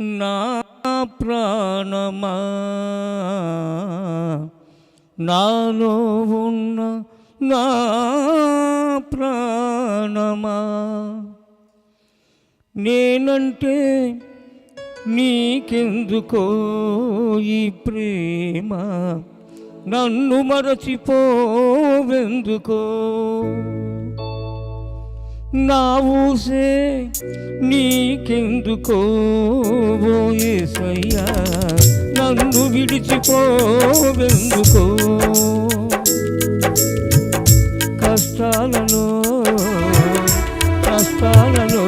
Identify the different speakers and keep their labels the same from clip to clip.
Speaker 1: నా ప్రాణమా. నాలో ఉన్న నా ప్రాణమా. నేనంటే నీకెందుకో ఈ ప్రేమ? నన్ను మరచిపోవెందుకో? నా ఊసే నీకెందుకో ఓ నన్ను విడిచిపోవెందుకో? కష్టాలలో కష్టాలలో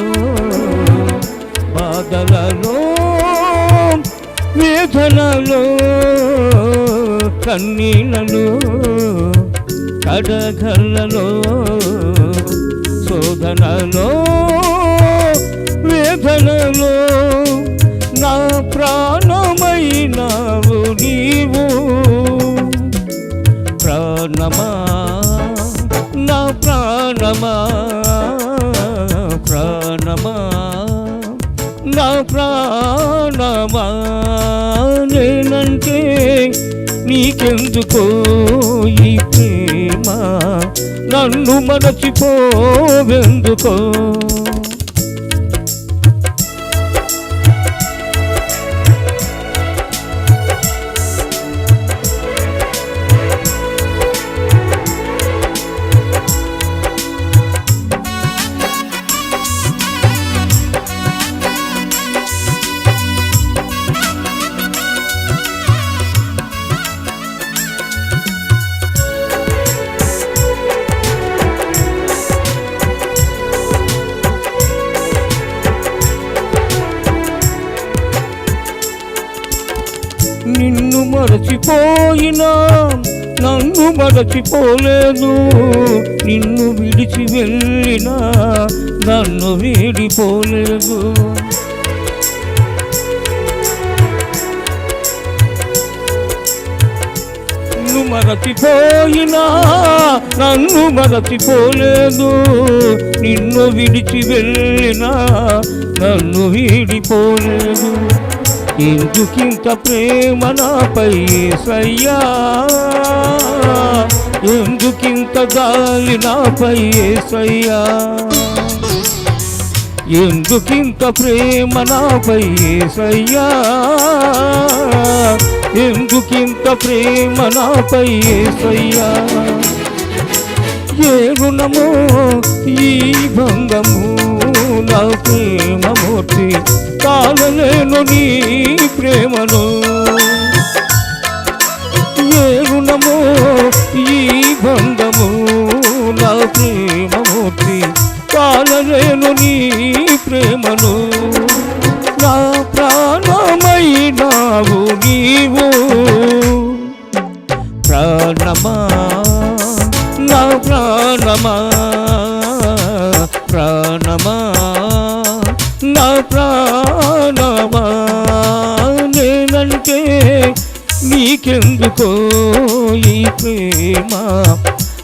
Speaker 1: బాధలలో వేదనలో కన్నీళ్ళలో కడగళ్ళలో శోధనలో వేదనలో నా ప్రాణమైనావు నీవు. ప్రాణమా? నా ప్రాణమా? ప్రాణమా? నా ప్రాణమా? నేనంటే నీకెందుకో ఈ ప్రేమ? నన్ను మరచిపోవెందుకో? పోయినా నన్ను మరచిపోలేదు. నిన్ను విడిచి వెళ్ళినా నన్ను వీడిపోలేదు. నిన్ను మరచిపోయినా నన్ను మరచిపోలేదు. నిన్ను విడిచి వెళ్ళినా నన్ను వీడిపోలేదు. ఎందుకింత ప్రేమ నాపై సయ్యా ఎందుకింత గాలి నాపై సయ్యా ఎందుకింత ప్రేమ నాపై సయ్యా ఎందుకింత ప్రేమ నాపై సయ్యా ఏ రుణము ఈ భంగము నా ప్రేమమూర్తి కాలలేను నీ ప్రేమను. ఏ రుణము ఈ బంధము నా ప్రేమమూర్తి కాలలేను నీ ప్రేమను. నా ప్రాణమైనావు నీవు. ప్రాణమా? నా ప్రాణమా? ప్రాణమా? ప్రాణమా నేనంటే నీకెందుకో ఈ ప్రేమ?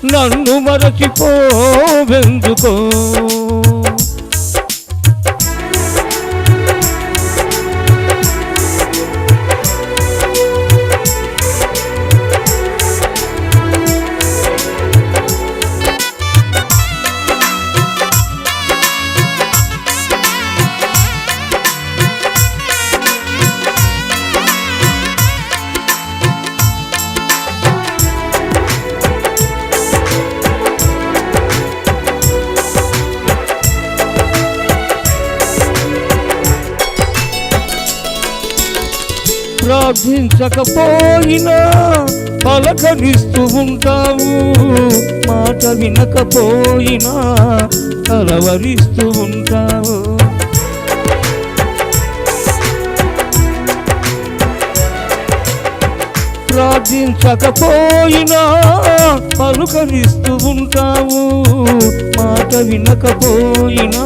Speaker 1: నన్ను మరచిపోవెందుకో? సాధించకపోయినా పలకరిస్తూ ఉంటావు. మాట వినకపోయినా కలవరిస్తూ ఉంటావు. ప్రార్థించకపోయినా పలుకరిస్తూ ఉంటావు. మాట వినకపోయినా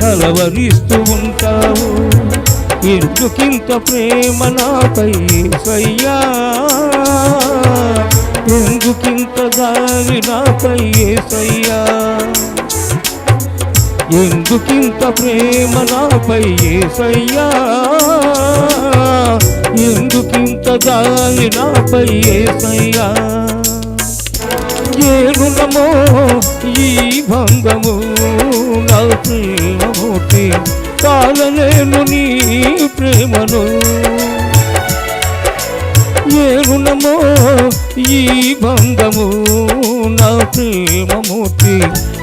Speaker 1: కలవరిస్తూ ఉంటావు. ఎందుకింత ప్రేమ నాపై సయ్యా ఎందుకింత దారి నాపై సయ్యా ఎందుకింత ప్రేమ నాపై సయ్యా ఎందుకింత దారి నాపై సయ్యా ఏనునమో ఈ భంగము నా ప్రేమమూర్తి కాలలేను నీ ప్రేమను. ఏనునమో ఈ బంధము నా ప్రేమమూర్తి.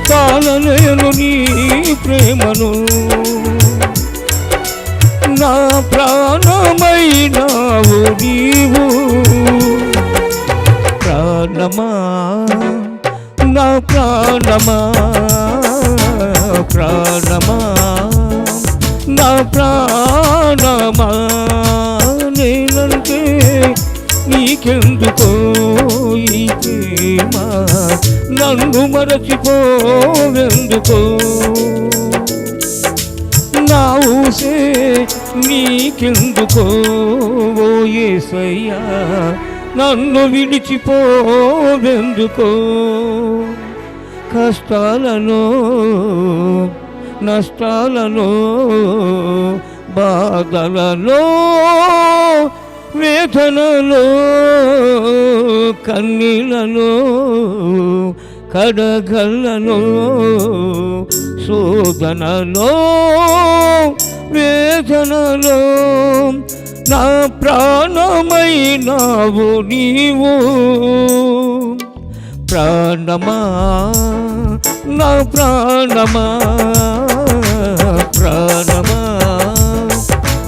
Speaker 1: కాలలేను నీ ప్రేమను. నా ప్రాణమైనావు నీవు. ప్రాణమా నా ప్రాణమా ప్రాణమా. ప్రాణమా నేనంటే నీకెందుకో ఈ ప్రేమ? నన్ను మరచిపోవెందుకో? నా ఊసే నీకెందుకో? ఓ నన్ను విడిచిపోవెందుకో? కష్టాలను నష్టాలలో బాధలలో వేదనలో కన్నీళ్ళలో కడగళ్ళలో శోధనలో వేదనలో నా ప్రాణమైనావు నీవు. ప్రాణమా నా ప్రాణమా ప్రాణమా?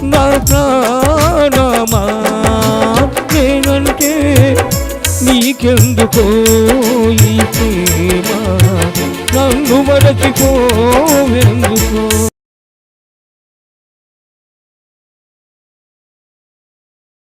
Speaker 1: నా ప్రాణమా? నేనంటే నీకెందుకో ఈ ప్రేమ? నన్ను మరచిపోవెందుకో?